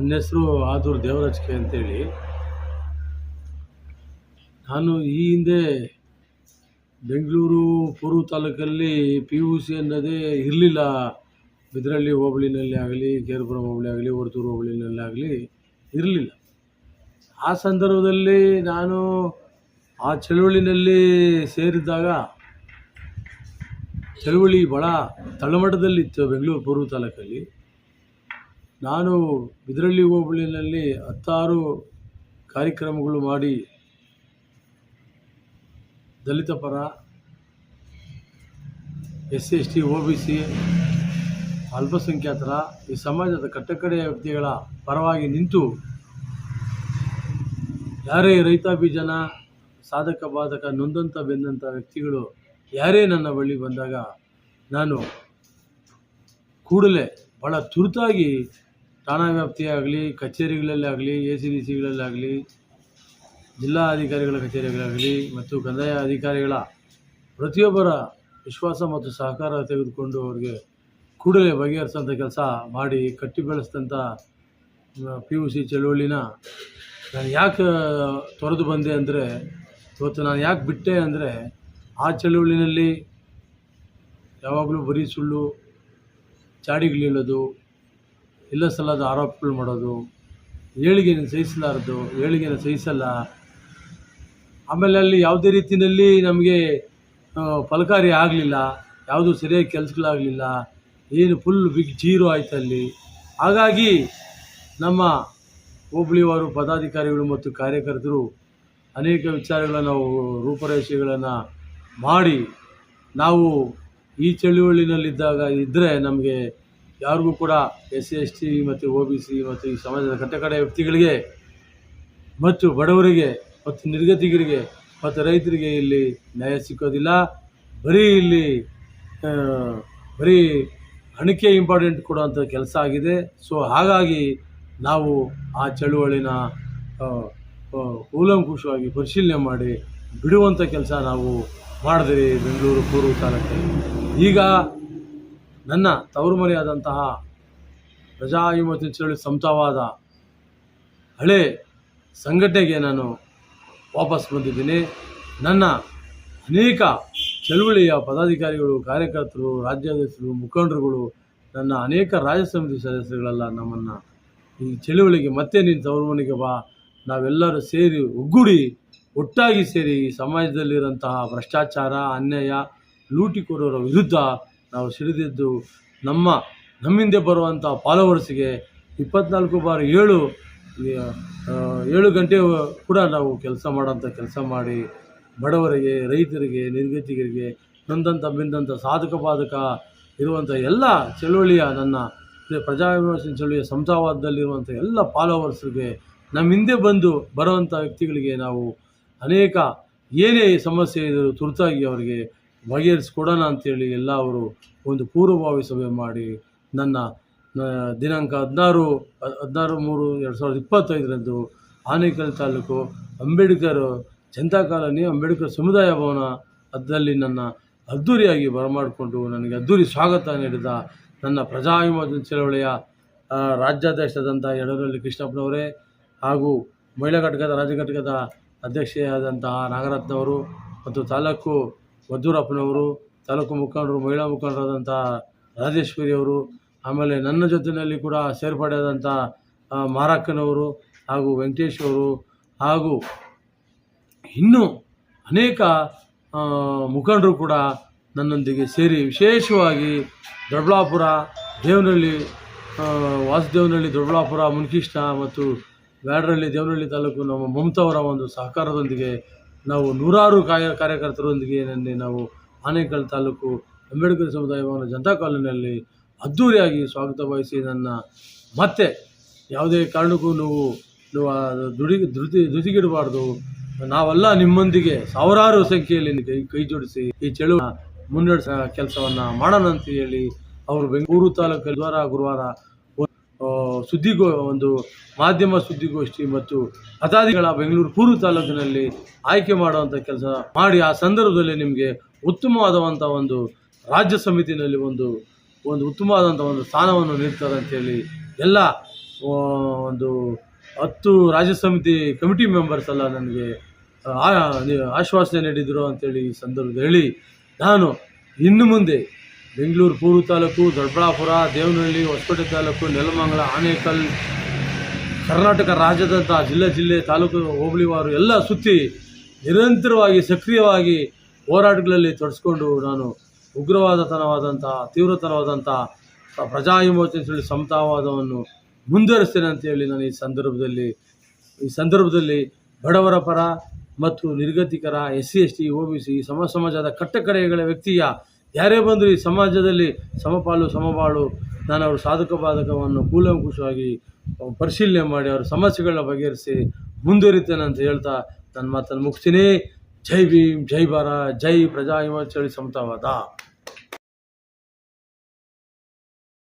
ನನ್ನ ಹೆಸರು ಆದೂರ್ ದೇವರಾಜ್ ಅಂತೇಳಿ. ನಾನು ಈ ಹಿಂದೆ ಬೆಂಗಳೂರು, ಪೂರ್ವ ತಾಲೂಕಲ್ಲಿ ಪಿ ಯು ಸಿ ಅನ್ನೋದೇ ಇರಲಿಲ್ಲ. ಬಿದ್ರಳ್ಳಿ, ಹೋಬಳಿನಲ್ಲಿ ಆಗಲಿ ಕೇರ್ಪುರಂ ಹೋಬಳಿ ಆಗಲಿ ವರ್ತೂರು ಹೋಬಳಿನಲ್ಲಿ ಆಗಲಿ ಇರಲಿಲ್ಲ. ಆ ಸಂದರ್ಭದಲ್ಲಿ ನಾನು ಆ ಚಳುವಳಿನಲ್ಲಿ ಸೇರಿದ್ದಾಗ ಚಳುವಳಿ ಭಾಳ ತಳಮಟ್ಟದಲ್ಲಿತ್ತು ಬೆಂಗಳೂರು, ಪೂರ್ವ ತಾಲೂಕಲ್ಲಿ. ನಾನು ಬಿದರಳ್ಳಿ ಹೋಬಳಿನಲ್ಲಿ ಹತ್ತಾರು ಕಾರ್ಯಕ್ರಮಗಳು ಮಾಡಿ ದಲಿತ ಪರ S S T O B C, ಅಲ್ಪಸಂಖ್ಯಾತರ, ಈ ಸಮಾಜದ ಕಟ್ಟಕಡೆಯ ವ್ಯಕ್ತಿಗಳ ಪರವಾಗಿ ನಿಂತು ಯಾರೇ ರೈತಾಪಿ ಜನ ಸಾಧಕ, ಬಾಧಕ ನೊಂದಂಥ ಬೆಂದಂಥ ವ್ಯಕ್ತಿಗಳು ಯಾರೇ ನನ್ನ ಬಳಿ ಬಂದಾಗ ನಾನು ಕೂಡಲೇ ಭಾಳ ತುರ್ತಾಗಿ ಠಾಣಾ ವ್ಯಾಪ್ತಿಯಾಗಲಿ ಕಚೇರಿಗಳಲ್ಲಾಗಲಿ, ಎ ಸಿ ಡಿ ಸಿಗಳಲ್ಲಾಗಲಿ ಜಿಲ್ಲಾ ಅಧಿಕಾರಿಗಳ ಕಚೇರಿಗಳಾಗಲಿ ಮತ್ತು ಕಂದಾಯ ಅಧಿಕಾರಿಗಳ ಪ್ರತಿಯೊಬ್ಬರ ವಿಶ್ವಾಸ ಮತ್ತು ಸಹಕಾರ ತೆಗೆದುಕೊಂಡು ಅವರಿಗೆ ಕೂಡಲೇ ಬಗೆಹರಿಸೋಂಥ ಕೆಲಸ ಮಾಡಿ ಕಟ್ಟಿ ಬೆಳೆಸಿದಂಥ ಪಿ ಯು ಸಿ ಚಳುವಳಿನ ನಾನು ಯಾಕೆ ತೊರೆದು ಬಂದೆ ಅಂದರೆ, ಇವತ್ತು ನಾನು ಯಾಕೆ ಬಿಟ್ಟೆ ಅಂದರೆ, ಆ ಚಳುವಳಿನಲ್ಲಿ ಯಾವಾಗಲೂ ಬರೀ ಸುಳ್ಳು ಚಾಡಿಗಳೇಳೋದು ಇಲ್ಲ ಸಲ್ಲದ ಆರೋಪಗಳು ಮಾಡೋದು ಏಳಿಗೆನ ಸಹಿಸಲಾರದು ಏಳಿಗೆನ ಸಹಿಸಲ್ಲ. ಆಮೇಲೆ ಅಲ್ಲಿ ಯಾವುದೇ ರೀತಿಯಲ್ಲಿ ನಮಗೆ ಫಲಕಾರಿ ಆಗಲಿಲ್ಲ, ಯಾವುದು ಸರಿಯಾಗಿ ಕೆಲಸಗಳಾಗಲಿಲ್ಲ, ಏನು ಫುಲ್ ಬಿಗ್ ಜೀರೋ ಆಯ್ತು ಅಲ್ಲಿ. ಹಾಗಾಗಿ ನಮ್ಮ ಹೋಬಳಿಯವರು ಪದಾಧಿಕಾರಿಗಳು ಮತ್ತು ಕಾರ್ಯಕರ್ತರು ಅನೇಕ ವಿಚಾರಗಳನ್ನು ನಾವು, ರೂಪರೇಷೆಗಳನ್ನು ಮಾಡಿ, ನಾವು ಈ ಚಳುವಳಿನಲ್ಲಿದ್ದಾಗ ಇದ್ದರೆ ನಮಗೆ ಯಾರಿಗೂ ಕೂಡ ಎಸ್ ಸಿ, ಎಸ್ ಟಿ ಮತ್ತು ಒ ಬಿ ಸಿ ಮತ್ತು ಈ ಸಮಾಜದ ಕಟ್ಟಕಡೆ ವ್ಯಕ್ತಿಗಳಿಗೆ ಮತ್ತು ಬಡವರಿಗೆ ಮತ್ತು ನಿರ್ಗತಿಕರಿಗೆ ಮತ್ತು ರೈತರಿಗೆ ಇಲ್ಲಿ ನ್ಯಾಯ ಸಿಕ್ಕೋದಿಲ್ಲ. ಬರೀ ಇಲ್ಲಿ ಬರೀ ಹಣಿಕೆ ಇಂಪಾರ್ಟೆಂಟ್ ಕೊಡುವಂಥ ಕೆಲಸ ಆಗಿದೆ. ಸೊ ಹಾಗಾಗಿ ನಾವು ಆ ಚಳುವಳಿನ ಕೂಲಂಕುಷವಾಗಿ ಪರಿಶೀಲನೆ ಮಾಡಿ ಬಿಡುವಂಥ ಕೆಲಸ ನಾವು ಮಾಡಿದ್ರಿ ಬೆಂಗಳೂರು ಪೂರ್ವ ತಾಲೂಕಲ್ಲಿ. ಈಗ ನನ್ನ ತವರು ಮನೆಯಾದಂತಹ ಚಳಿ ಚಳವಳಿ ಹಳೆ ಸಂಘಟನೆಗೆ ನಾನು ವಾಪಸ್ ಬಂದಿದ್ದೀನಿ. ನನ್ನ ಅನೇಕ ಚಳುವಳಿಯ ಪದಾಧಿಕಾರಿಗಳು, ಕಾರ್ಯಕರ್ತರು, ರಾಜ್ಯಾಧ್ಯಕ್ಷರು, ಮುಖಂಡರುಗಳು, ನನ್ನ ಅನೇಕ ರಾಜ್ಯ ಸಮಿತಿ ಸದಸ್ಯರುಗಳೆಲ್ಲ ನಮ್ಮನ್ನು ಈ ಚಳುವಳಿಗೆ ಮತ್ತೆ ನೀನು ತವರು ಮನೆಗೆ ಬಾ. ನಾವೆಲ್ಲರೂ ಸೇರಿ ಒಗ್ಗೂಡಿ, ಒಟ್ಟಾಗಿ ಸೇರಿ ಈ ಸಮಾಜದಲ್ಲಿರೋಂತಹ ಭ್ರಷ್ಟಾಚಾರ, ಅನ್ಯಾಯ, ಲೂಟಿಕೋರರ ವಿರುದ್ಧ ನಾವು ಸಿಡಿದಿದ್ದು ನಮ್ಮ, ನಮ್ಮಿಂದೆ ಬರುವಂಥ ಫಾಲೋವರ್ಸ್ಗೆ ಇಪ್ಪತ್ನಾಲ್ಕು ಬಾರಿ ಏಳು ಏಳು ಗಂಟೆ ಕೂಡ ನಾವು ಕೆಲಸ ಮಾಡೋಂಥ ಕೆಲಸ ಮಾಡಿ ಬಡವರಿಗೆ, ರೈತರಿಗೆ ನಿರ್ಗತಿಗರಿಗೆ ನೊಂದಂಥ ಬಿಂದಂಥ ಸಾಧಕ ಬಾಧಕ ಇರುವಂಥ ಎಲ್ಲ ಚಳುವಳಿಯ ನನ್ನ ಪ್ರಜಾವಿಮೋಚನೆ ಚಳುವಳಿಯ ಸಂಸಾವಾದದಲ್ಲಿರುವಂಥ ಎಲ್ಲ ಫಾಲೋವರ್ಸ್ಗೆ ನಮ್ಮ ಹಿಂದೆ ಬಂದು ಬರುವಂಥ ವ್ಯಕ್ತಿಗಳಿಗೆ ನಾವು ಅನೇಕ ಏನೇ ಸಮಸ್ಯೆ ಇದ್ದರೂ ತುರ್ತಾಗಿ ಅವರಿಗೆ ಬಗೆಹರಿಸ್ಕೊಡೋಣ ಅಂತೇಳಿ ಎಲ್ಲ ಅವರು ಒಂದು ಪೂರ್ವಭಾವಿ ಸಭೆ ಮಾಡಿ ನನ್ನ ದಿನಾಂಕ ಹದಿನಾರು ಹದಿನಾರು ಮೂರು ಎರಡು ಸಾವಿರದ ಇಪ್ಪತ್ತೈದರಂದು ಆನೇಕಲ್ ತಾಲೂಕು ಅಂಬೇಡ್ಕರ್ ಜನತಾ ಕಾಲೋನಿ ಅಂಬೇಡ್ಕರ್ ಸಮುದಾಯ ಭವನ ಅದರಲ್ಲಿ ನನ್ನ ಅದ್ಧೂರಿಯಾಗಿ ಬರಮಾಡಿಕೊಂಡು ನನಗೆ ಅದ್ಧೂರಿ ಸ್ವಾಗತ ನೀಡಿದ ನನ್ನ ಪ್ರಜಾ ವಿಮೋಚನೆ ಚಳವಳಿಯ ರಾಜ್ಯಾಧ್ಯಕ್ಷರಾದಂಥ ಯಡೂರಲ್ಲಿ ಕೃಷ್ಣಪ್ಪನವರೇ ಹಾಗೂ ಮಹಿಳಾ ಘಟಕದ ರಾಜ್ಯ ಘಟಕದ ಅಧ್ಯಕ್ಷೆಯಾದಂತಹ ನಾಗರತ್ನವರು ಮತ್ತು ತಾಲೂಕು ಮದ್ದೂರಪ್ಪನವರು ತಾಲೂಕು ಮುಖಂಡರು, ಮಹಿಳಾ ಮುಖಂಡರಾದಂಥ ರಾಜೇಶ್ವರಿಯವರು, ಆಮೇಲೆ ನನ್ನ ಜೊತೆಯಲ್ಲಿ ಕೂಡ ಸೇರ್ಪಡೆಯಾದಂಥ ಮಾರಕ್ಕನವರು ಹಾಗೂ ವೆಂಕಟೇಶ್ ಅವರು ಹಾಗೂ ಇನ್ನೂ ಅನೇಕ ಮುಖಂಡರು ಕೂಡ ನನ್ನೊಂದಿಗೆ ಸೇರಿ ವಿಶೇಷವಾಗಿ ದೊಡ್ಡಬಳ್ಳಾಪುರ, ದೇವನಹಳ್ಳಿ ವಾಸುದೇವನಹಳ್ಳಿ, ದೊಡ್ಡಬಳ್ಳಾಪುರ, ಮುನ್ಕೃಷ್ಣ ಮತ್ತು ಬ್ಯಾಡರಹಳ್ಳಿ, ದೇವನಹಳ್ಳಿ ತಾಲೂಕು ನಮ್ಮ ಮಮತಾವರ ಒಂದು ಸಹಕಾರದೊಂದಿಗೆ ನಾವು ನೂರಾರು ಕಾಯ ಕಾರ್ಯಕರ್ತರೊಂದಿಗೆ ನಾವು ಆನೇಕಲ್ ತಾಲೂಕು ಅಂಬೇಡ್ಕರ್ ಸಮುದಾಯ ಭವನ ಜನತಾ ಕಾಲೋನಿಯಲ್ಲಿ ಅದ್ದೂರಿಯಾಗಿ ಸ್ವಾಗತ ಬಯಸಿ ನನ್ನ ಮತ್ತೆ ಯಾವುದೇ ಕಾರಣಕ್ಕೂ ನೀವು ನೀವು ದುಡಿ ಧೃತಿ ಧೃತಿಗಿಡಬಾರ್ದು. ನಾವೆಲ್ಲ ನಿಮ್ಮೊಂದಿಗೆ ಸಾವಿರಾರು ಸಂಖ್ಯೆಯಲ್ಲಿ ಕೈ ಕೈ ಜೋಡಿಸಿ ಈ ಚಳುವ ಮುನ್ನಡೆಸ ಕೆಲಸವನ್ನು ಮಾಡೋಣ ಅಂತ ಹೇಳಿ ಅವರು ಬೆಂಗಳೂರು ತಾಲೂಕಲ್ಲಿ ಗುರುವಾರ ಗುರುವಾರ ಸುದ್ದಿಗೋ ಒಂದು ಮಾಧ್ಯಮ ಸುದ್ದಿಗೋಷ್ಠಿ ಮತ್ತು ಪದಾಧಿಗಳ ಬೆಂಗಳೂರು ಪೂರ್ವ ತಾಲೂಕಿನಲ್ಲಿ ಆಯ್ಕೆ ಮಾಡುವಂಥ ಕೆಲಸ ಮಾಡಿ, ಆ ಸಂದರ್ಭದಲ್ಲಿ ನಿಮಗೆ ಉತ್ತಮವಾದಂಥ ಒಂದು ರಾಜ್ಯ ಸಮಿತಿನಲ್ಲಿ ಒಂದು ಒಂದು ಉತ್ತಮವಾದಂಥ ಒಂದು ಸ್ಥಾನವನ್ನು ನೀಡ್ತಾರೆ ಅಂತೇಳಿ ಎಲ್ಲ ಒಂದು ಹತ್ತು ರಾಜ್ಯ ಸಮಿತಿ ಕಮಿಟಿ ಮೆಂಬರ್ಸ್ ಎಲ್ಲ ನನಗೆ ಆಶ್ವಾಸನೆ ನೀಡಿದರು ಅಂತೇಳಿ ಈ ಸಂದರ್ಭದಲ್ಲಿ ನಾನು ಇನ್ನು ಮುಂದೆ ಬೆಂಗಳೂರು ಪೂರ್ವ ತಾಲೂಕು, ದೊಡ್ಡಬಳ್ಳಾಪುರ, ದೇವನಹಳ್ಳಿ ಹೊಸಪೇಟೆ ತಾಲೂಕು, ನೆಲಮಂಗಲ, ಆನೇಕಲ್, ಕರ್ನಾಟಕ ರಾಜ್ಯದಂಥ ಜಿಲ್ಲೆ ಜಿಲ್ಲೆ ತಾಲೂಕು ಹೋಬಳಿವಾರು ಎಲ್ಲ ಸುತ್ತಿ ನಿರಂತರವಾಗಿ ಸಕ್ರಿಯವಾಗಿ ಹೋರಾಟಗಳಲ್ಲಿ ತೊಡಸ್ಕೊಂಡು ನಾನು ಉಗ್ರವಾದತನವಾದಂಥ, ತೀವ್ರತನವಾದಂಥ ಪ್ರಜಾ ಹೇಳಿ ಸಮತಾವಾದವನ್ನು ಮುಂದುವರಿಸ್ತೇನೆ ಅಂತೇಳಿ ನಾನು ಈ ಸಂದರ್ಭದಲ್ಲಿ ಈ ಸಂದರ್ಭದಲ್ಲಿ ಬಡವರ ಪರ ಮತ್ತು ನಿರ್ಗತಿಕರ, S C, S T O B C ಸಮಾಜ ಸಮಾಜದ ಕಟ್ಟಕಡೆಗಳ ವ್ಯಕ್ತಿಯ ಯಾರೇ ಬಂದರೂ ಈ ಸಮಾಜದಲ್ಲಿ ಸಮಪಾಲು, ಸಮಬಾಳು, ನಾನು ಅವರ ಸಾಧಕ ಬಾಧಕವನ್ನು ಕೂಲಂಕುಷವಾಗಿ ಪರಿಶೀಲನೆ ಮಾಡಿ ಅವರ ಸಮಸ್ಯೆಗಳನ್ನ ಬಗೆಹರಿಸಿ ಮುಂದುವರಿತೇನೆ ಅಂತ ಹೇಳ್ತಾ ನನ್ನ ಮಾತನ್ನು ಮುಗಿಸ್ತೀನಿ. ಜೈ ಭೀಮ್, ಜೈ ಭಾರ ಜೈ ಪ್ರಜಾ ಹಿಮಾಚಳಿ ಸಮತಾವಾದ